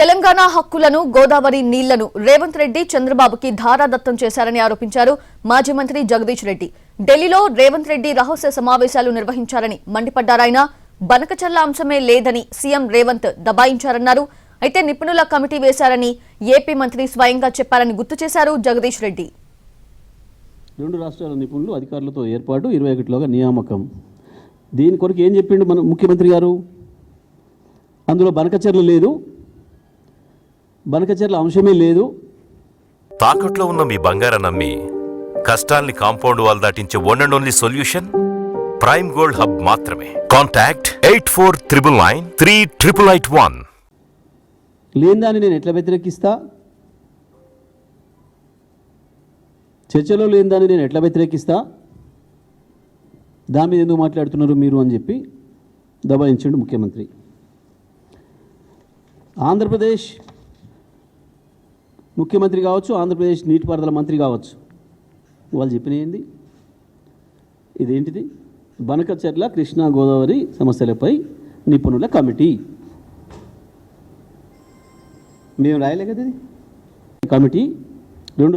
తెలంగాణ హక్కులను గోదావరి నీళ్ళను రేవంత్ రెడ్డి చంద్రబాబుకి ధారాదత్తం చేశారని ఆరోపించారు మాజీ మంత్రి జగదీష్ రెడ్డి. ఢిల్లీలో రేవంత్ రెడ్డి రహస్య సమావేశాలు నిర్వహించారని మండిపడ్డారాయన బనకచల్ల అంశమే లేదని సీఎం రేవంత్ దబాయించారన్నారు. అయితే నిపుణుల కమిటీ వేశారని ఏపీ మంత్రి స్వయంగా చెప్పారని గుర్తు చేశారు జగదీష్ రెడ్డి. రెండు రాష్ట్రాల నిపుణులు అధికారులతో ఏర్పాటు ఇరవై ఒకటిలోగా నియామకం. దీని కొరకు ఏం చెప్పిండు మన ముఖ్యమంత్రి గారు? అందులో బనకచర్ల లేదు బనకచర్ల అంశమే లేదు. తాకట్లో ఉన్న మీ బంగారం నమ్మి కష్టాల్ని compound wall దాటించే one and only solution? Prime Gold Hub మాత్రమే. Contact eight four triple nine three triple eight one. లేని దాన్ని నేను ఎట్లా వ్యతిరేకిస్తా? చర్చలో లేని దాన్ని నేను ఎట్లా వ్యతిరేకిస్తా? దాని మీద ఎందుకు మాట్లాడుతున్నారు మీరు అని చెప్పి దబాయించండు ముఖ్యమంత్రి. ఆంధ్రప్రదేశ్ ముఖ్యమంత్రి కావచ్చు ఆంధ్రప్రదేశ్ నీటిపారుదల మంత్రి కావచ్చు. వాళ్ళు చెప్పిన ఏంది ఇదేంటిది? బనకచర్ల కృష్ణా గోదావరి సమస్యలపై నిపుణుల కమిటీ. మేము రాయలే కదా ఇది? కమిటీ రెండు